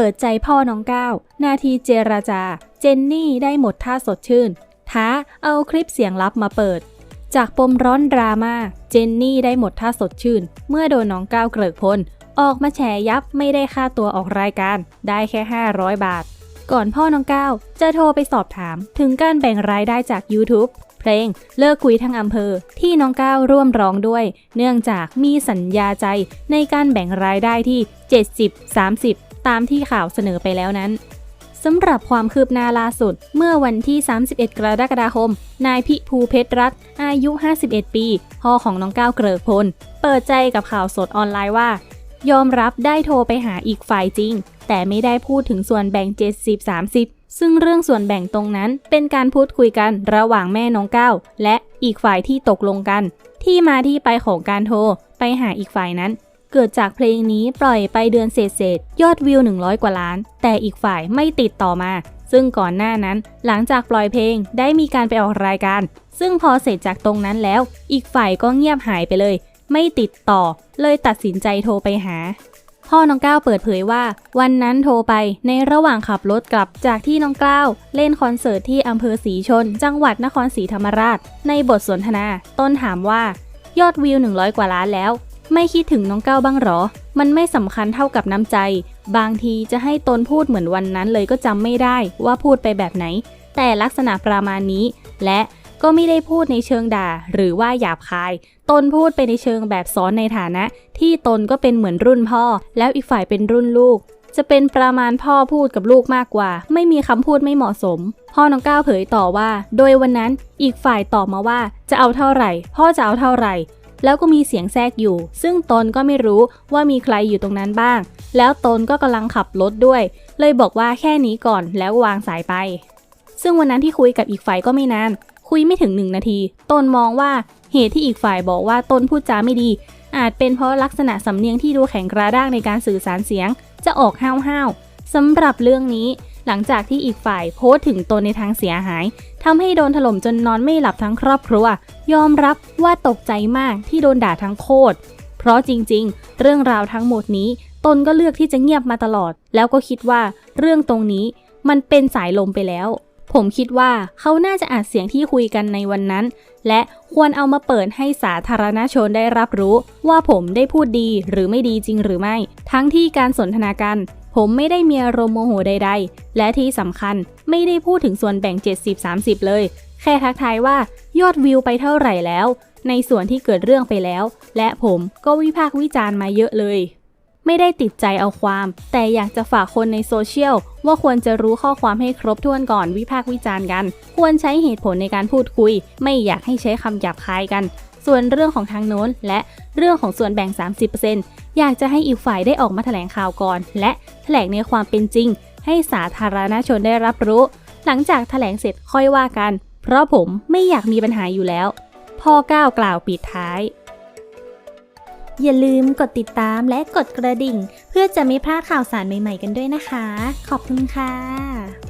ปิดใจพ่อน้องก้าวนาทีเจรจา เจนนี่ได้หมดท่าสดชื่น ท้าเอาคลิปเสียงลับมาเปิด จากปมร้อนดราม่าเจนนี่ได้หมดท่าสดชื่น เมื่อโดนน้องก้าวเกริกพล ออกมาแฉยับไม่ได้ค่าตัวออกรายการ ได้แค่ 500 บาท ก่อนพ่อน้องก้าวจะโทรไปสอบถามถึงการแบ่งรายได้จาก YouTube เพลงเลิกคุยทั้งอำเภอที่น้องก้าวร่วมร้องด้วย เนื่องจากมีสัญญาใจในการแบ่งรายได้ที่ 70 30 ตามที่ข่าวเสนอไปแล้วนั้นสำหรับความคืบหน้าล่าสุด เมื่อวันที่ 31 กรกฎาคม นายพิภูเพชรรัตน์อายุ 51 ปี พ่อของน้องก้าวเกริกพล เปิดใจกับข่าวสดออนไลน์ว่า ยอมรับได้โทรไปหาอีกฝ่ายจริง แต่ไม่ได้พูดถึงส่วนแบ่ง 70-30 ซึ่งเรื่องส่วนแบ่งตรงนั้น เป็นการพูดคุยกันระหว่างแม่น้องก้าวและอีกฝ่ายที่ตกลงกัน ที่มาที่ไปของการโทรไปหาอีกฝ่ายนั้น เกิดจากเพลงนี้ปล่อยไปเดือนเศษเศษๆยอดวิว 100 กว่าล้าน แต่อีกฝ่ายไม่ติดต่อมา ซึ่งก่อนหน้านั้น หลังจากปล่อยเพลงได้มีการไปออกรายการ ซึ่งพอเสร็จจากตรงนั้นแล้ว อีกฝ่ายก็เงียบหายไปเลย ไม่ติดต่อ เลยตัดสินใจโทรไปหา พ่อน้องก้าวเปิดเผยว่า วันนั้นโทรไปในระหว่างขับรถกลับจากที่น้องก้าวเล่นคอนเสิร์ตที่อำเภอศรีชน จังหวัดนครศรีธรรมราช ในบทสนทนา ต้นถามว่ายอดวิว 100 กว่าล้านแล้ว ไม่คิดถึงน้องก้าวบ้างหรอ มันไม่สำคัญเท่ากับน้ำใจ บางทีจะให้ตนพูดเหมือนวันนั้นเลยก็จำไม่ได้ว่าพูดไปแบบไหน แต่ลักษณะประมาณนี้ และก็ไม่ได้พูดในเชิงด่า หรือว่าหยาบคาย ตนพูดไปในเชิงแบบสอนในฐานะ ที่ตนก็เป็นเหมือนรุ่นพ่อ แล้วอีกฝ่ายเป็นรุ่นลูก จะเป็นประมาณพ่อพูดกับลูกมากกว่า ไม่มีคำพูดไม่เหมาะสม พ่อน้องก้าวเผยต่อว่า โดยวันนั้นอีกฝ่ายตอบมาว่า จะเอาเท่าไหร่ พ่อจะเอาเท่าไหร่ แล้วก็มีเสียงแทรกอยู่ ซึ่งตนก็ไม่รู้ว่ามีใครอยู่ตรงนั้นบ้าง แล้วตนก็กำลังขับรถด้วย เลยบอกว่าแค่นี้ก่อนแล้ววางสายไป ซึ่งวันนั้นที่คุยกับอีกฝ่ายก็ไม่นาน คุยไม่ถึงหนึ่งนาที ตนมองว่าเหตุที่อีกฝ่ายบอกว่าตนพูดจาไม่ดี อาจเป็นเพราะลักษณะสำเนียงที่ดูแข็งกระด้างในการสื่อสารเสียง จะออกห้าวๆสำหรับเรื่องนี้ หลังจากที่อีกฝ่ายโพสต์ถึงตนในทางเสียหายทำให้โดนถล่มจนนอนไม่หลับทั้งครอบครัว ยอมรับว่าตกใจมากที่โดนด่าทั้งโคตร เพราะจริงๆ เรื่องราวทั้งหมดนี้ ตนก็เลือกที่จะเงียบมาตลอด แล้วก็คิดว่าเรื่องตรงนี้มันเป็นสายลมไปแล้ว ผมคิดว่าเขาน่าจะอัดเสียงที่คุยกันในวันนั้น และควรเอามาเปิดให้สาธารณชนได้รับรู้ ว่าผมได้พูดดีหรือไม่ดีจริงหรือไม่ ทั้งที่การสนทนากัน ผมไม่ได้มีอารมณ์โมโหใด ๆ และที่สำคัญไม่ได้พูดถึงส่วนแบ่ง 70-30 เลย แค่ทักทายว่ายอดวิวไปเท่าไหร่แล้ว ในส่วนที่เกิดเรื่องไปแล้ว และผมก็วิพากษ์วิจารณ์มาเยอะเลย ไม่ได้ติดใจเอาความ แต่อยากจะฝากคนในโซเชียลว่าควรจะรู้ข้อความให้ครบถ้วนก่อนวิพากษ์วิจารณ์กัน ควรใช้เหตุผลในการพูดคุย ไม่อยากให้ใช้คำหยาบคายกัน ส่วนเรื่องของทางโน้น และเรื่องของส่วนแบ่ง 30%อยากจะให้อีกฝ่ายได้ออกมาแถลงข่าวก่อน และแถลงในความเป็นจริง ให้สาธารณชนได้รับรู้ หลังจากแถลงเสร็จค่อยว่ากัน เพราะผมไม่อยากมีปัญหาอยู่แล้ว พ่อก้าวกล่าวปิดท้ายอย่าลืมกดติดตามและกดกระดิ่ง เพื่อจะไม่พลาดข่าวสารใหม่ๆกันด้วยนะคะ ขอบคุณค่ะ